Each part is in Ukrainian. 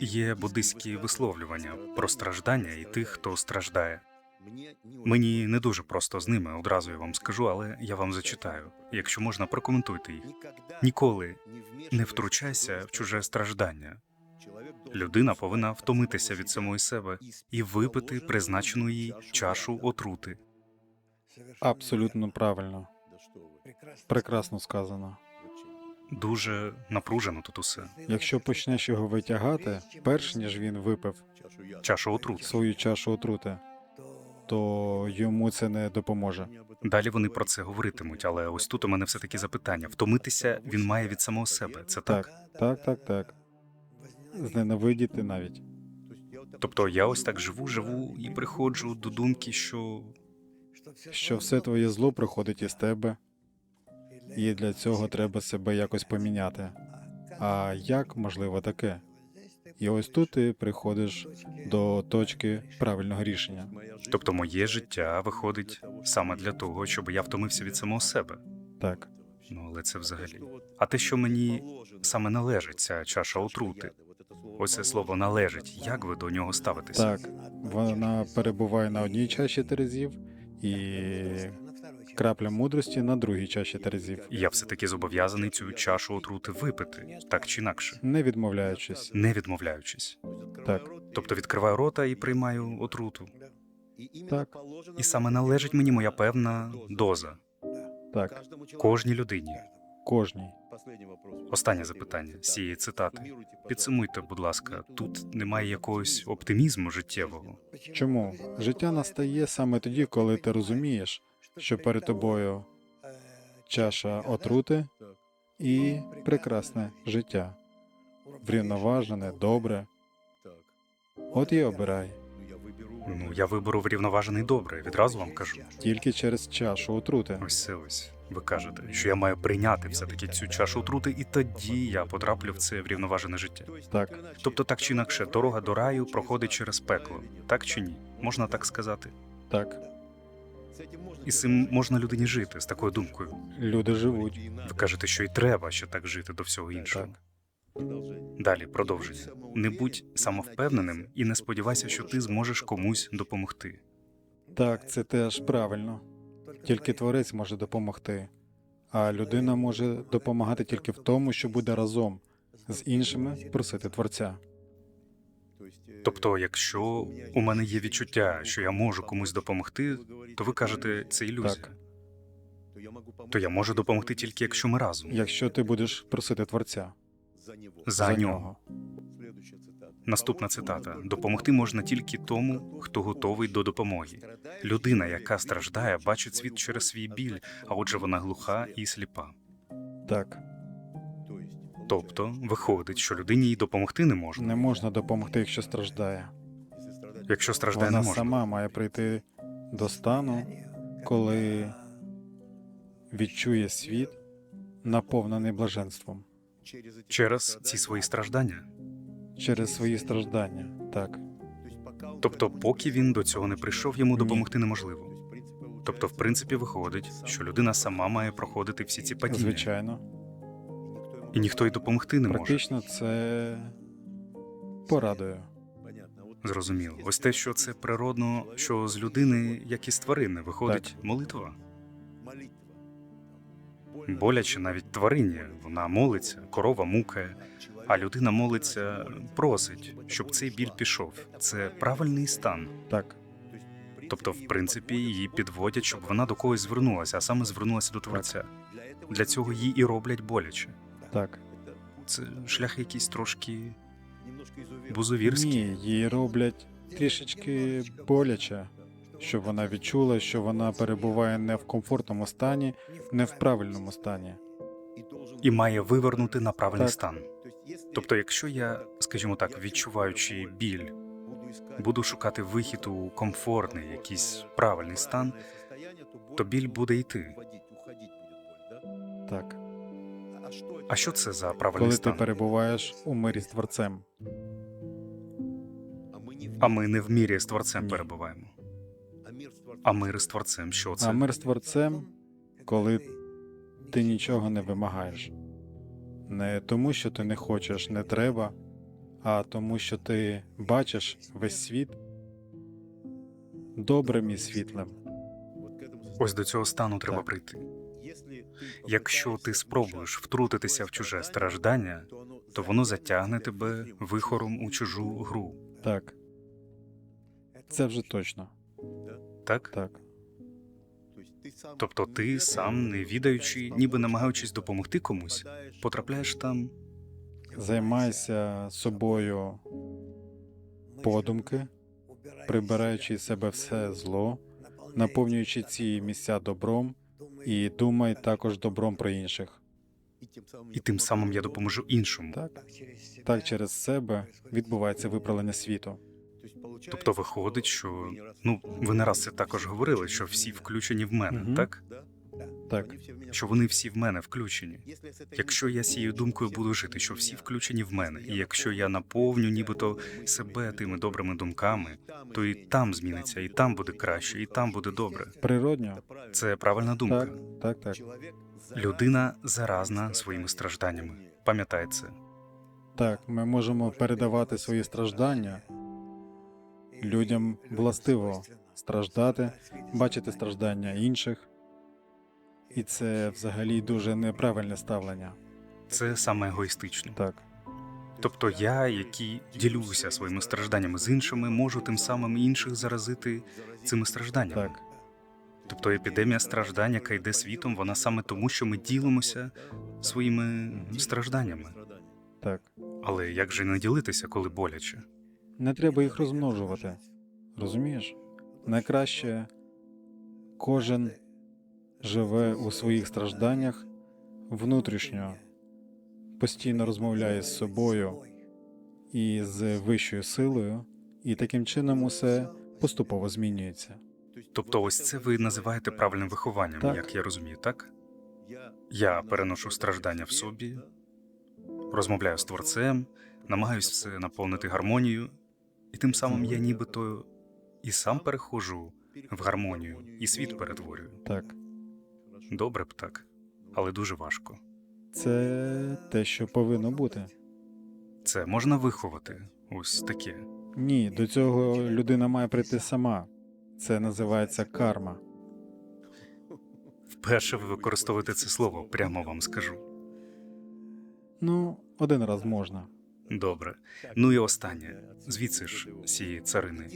Є буддистські висловлювання про страждання і тих, хто страждає. Мені не дуже просто з ними, одразу я вам скажу, але я вам зачитаю. Якщо можна, прокоментуйте їх. Ніколи не втручайся в чуже страждання. Людина повинна втомитися від самої себе і випити призначену їй чашу отрути. Абсолютно правильно. Прекрасно сказано. Дуже напружено тут усе. Якщо почнеш його витягати, перш ніж він випив Чашу отрути. свою чашу отрути, то йому це не допоможе. Далі вони про це говоритимуть, але ось тут у мене все таки запитання. Втомитися він має від самого себе. Це так? Так, так, так, так. Зненавидіти навіть. Тобто я ось так живу, живу і приходжу до думки, що Що все твоє зло приходить із тебе, і для цього треба себе якось поміняти. А як можливо таке? І ось тут ти приходиш до точки правильного рішення. тобто моє життя виходить саме для того, щоб я втомився від самого себе. Так, Ну але це взагалі. А те, що мені саме належить ця чаша отрути, ось це слово належить. Як ви до нього ставитеся? так, вона перебуває на одній чаші терезів, і крапля мудрості на другій чаші терезів, Я все таки зобов'язаний цю чашу отрути випити, так чи інакше, не відмовляючись. не відмовляючись. Так, Тобто відкриваю рота і приймаю отруту. так, І саме належить мені моя певна доза так, кожній людині. кожній. Останнє запитання з цієї цитати. Підсумуйте, будь ласка, тут немає якогось оптимізму життєвого. Чому життя настає саме тоді, коли ти розумієш, що перед тобою чаша отрути і прекрасне життя, врівноважене, добре. От і обирай Ну я виберу врівноважений добре. Відразу вам кажу. тільки через чашу отрути. Ось це ось. Ви кажете, що я маю прийняти все таки цю чашу отрути, і тоді я потраплю в це врівноважене життя. Так, Тобто, так чи інакше, дорога до раю проходить через пекло, так чи ні? Можна так сказати. так, І з цим можна людині жити з такою думкою. люди живуть. Ви кажете, що і треба ще так жити до всього іншого. Так. Далі продовження. Не будь самовпевненим і не сподівайся, що ти зможеш комусь допомогти. Так, це теж правильно. Тільки творець може допомогти, а людина може допомагати тільки в тому, що буде разом з іншими просити творця. Тобто, якщо у мене є відчуття, що я можу комусь допомогти, то ви кажете, це ілюзія. Так. То я можу допомогти тільки якщо ми разом. Якщо ти будеш просити творця За нього. Наступна цитата: допомогти можна тільки тому, хто готовий до допомоги. Людина, яка страждає, бачить світ через свій біль, а отже, вона глуха і сліпа. Так, Тобто, виходить, що людині й допомогти не можна. не можна допомогти, якщо страждає. Якщо страждає, не Вона можна. сама має прийти до стану, коли відчує світ, наповнений блаженством через ці свої страждання. через свої страждання. Так, Тобто, поки він до цього не прийшов, йому Ні. допомогти неможливо. Тобто, в принципі, виходить, що людина сама має проходити всі ці падіння, звичайно. І ніхто й допомогти не може. Практично це порадою. Зрозуміло. Ось те, що це природно, що з людини, як і з тварини, виходить молитва. Боляче навіть тварині. Вона молиться, корова мукає, а людина молиться, просить, щоб цей біль пішов. Це правильний стан. Так, Тобто, в принципі, її підводять, щоб вона до когось звернулася, а саме звернулася до творця. Для цього їй і роблять боляче. Так. Це шлях якийсь трошки бузовірський. Ні, їй роблять трішечки боляче, щоб вона відчула, що вона перебуває не в комфортному стані, не в правильному стані. і має вивернути на правильний Так. стан. Тобто, якщо я, скажімо так, відчуваючи біль, буду шукати вихід у комфортний, якийсь правильний стан, то біль буде йти. Так, А що це за правильний коли ти перебуваєш у мирі з творцем. А ми не в мірі з творцем Ні. перебуваємо. А мир з творцем, що це? А мир з творцем, коли ти нічого не вимагаєш. Не тому, що ти не хочеш, не треба, а тому, що ти бачиш весь світ добрим і світлим. Ось до цього стану треба Так. прийти. Якщо ти спробуєш втрутитися в чуже страждання, то воно затягне тебе вихором у чужу гру. Так, це вже точно. Так? Так. Тобто ти сам, не відаючи, ніби намагаючись допомогти комусь, потрапляєш там. Займайся собою подумки, прибираючи з себе все зло, наповнюючи ці місця добром, і думай також добром про інших. І тим самим я допоможу іншому. Так, так через себе відбувається виправлення світу. Тобто виходить, що ну ви не раз це також говорили, що всі включені в мене, угу. так? Так, Що вони всі в мене включені. Якщо я цією думкою буду жити, що всі включені в мене, і якщо я наповню нібито себе тими добрими думками, то і там зміниться, і там буде краще, і там буде добре. природньо. Це правильна думка. Так, так, так. Людина заразна своїми стражданнями. Пам'ятай це. Так, ми можемо передавати свої страждання. Людям властиво страждати, бачити страждання інших. І це взагалі дуже неправильне ставлення. Це саме егоїстично. Так, Тобто я, який ділюся своїми стражданнями з іншими, можу тим самим інших заразити цими стражданнями. так, Тобто епідемія страждань, яка йде світом, вона саме тому, що ми ділимося своїми стражданнями. так. Але як же не ділитися, коли боляче? Не треба їх розмножувати. Розумієш? Найкраще кожен живе у своїх стражданнях внутрішньо, постійно розмовляє з собою і з вищою силою, і таким чином усе поступово змінюється. Тобто, ось це ви називаєте правильним вихованням, Так. як я розумію, так? Я переношу страждання в собі, розмовляю з творцем, намагаюсь все наповнити гармонією, і тим самим я нібито і сам переходжу в гармонію, і світ перетворюю. Так, Добре б так, але дуже важко. це те, що повинно бути. Це можна виховати. Ось таке. Ні, до цього людина має прийти сама. Це називається карма. Вперше ви використовуєте це слово, прямо вам скажу. Ну, один раз можна. Добре. Ну і останнє. Звідси ж, сії царини.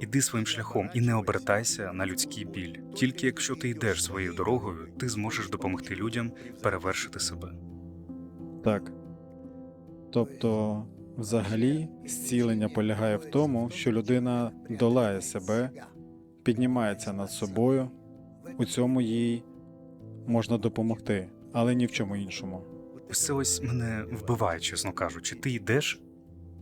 Іди своїм шляхом і не обертайся на людський біль. Тільки якщо ти йдеш своєю дорогою, ти зможеш допомогти людям перевершити себе. Так. Тобто, взагалі, зцілення полягає в тому, що людина долає себе, піднімається над собою, у цьому їй можна допомогти, але ні в чому іншому. Це ось мене вбиває, чесно кажучи. Ти йдеш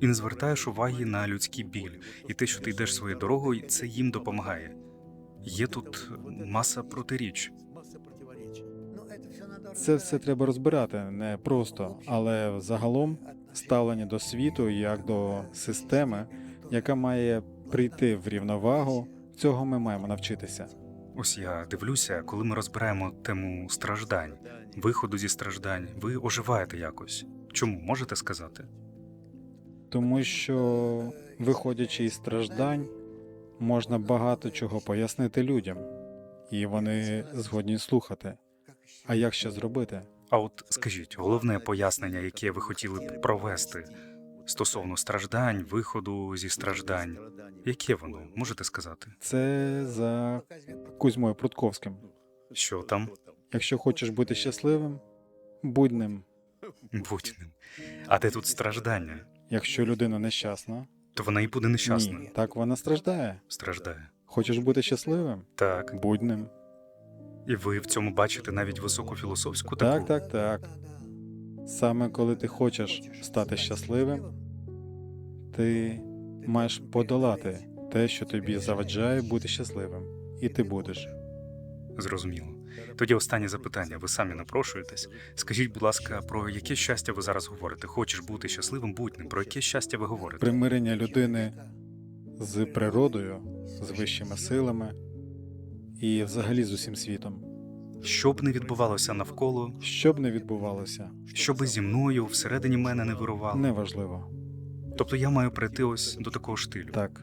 і не звертаєш уваги на людський біль, і те, що ти йдеш своєю дорогою, це їм допомагає. Є тут маса протиріч. Це все треба розбирати не просто, але загалом ставлення до світу як до системи, яка має прийти в рівновагу. Цього ми маємо навчитися. Ось я дивлюся, коли ми розбираємо тему страждань, виходу зі страждань, ви оживаєте якось. Чому можете сказати? Тому що, виходячи із страждань, можна багато чого пояснити людям, і вони згодні слухати. А як ще зробити? А от скажіть, головне пояснення, яке ви хотіли б провести стосовно страждань, виходу зі страждань, яке воно можете сказати? Це за Кузьмою Прутковським. Що там? Якщо хочеш бути щасливим, будь ним. Будь ним. А де тут страждання? Якщо людина нещасна, То вона і буде нещасна. ні, так вона страждає. Страждає. Хочеш бути щасливим? Так. Будь ним. І ви в цьому бачите навіть високу філософську таку. Так, так, так. Саме коли ти хочеш стати щасливим, ти маєш подолати те, що тобі заваджає бути щасливим, і ти будеш. Зрозуміло. Тоді останнє запитання. Ви самі напрошуєтесь. Скажіть, будь ласка, про яке щастя ви зараз говорите? Хочеш бути щасливим, будь ним. Про яке щастя ви говорите? Примирення людини з природою, з вищими силами і взагалі з усім світом. Що б не відбувалося навколо, Що б не відбувалося, що би зі мною всередині мене не вирувало. неважливо. Тобто я маю прийти ось до такого штилю. Так,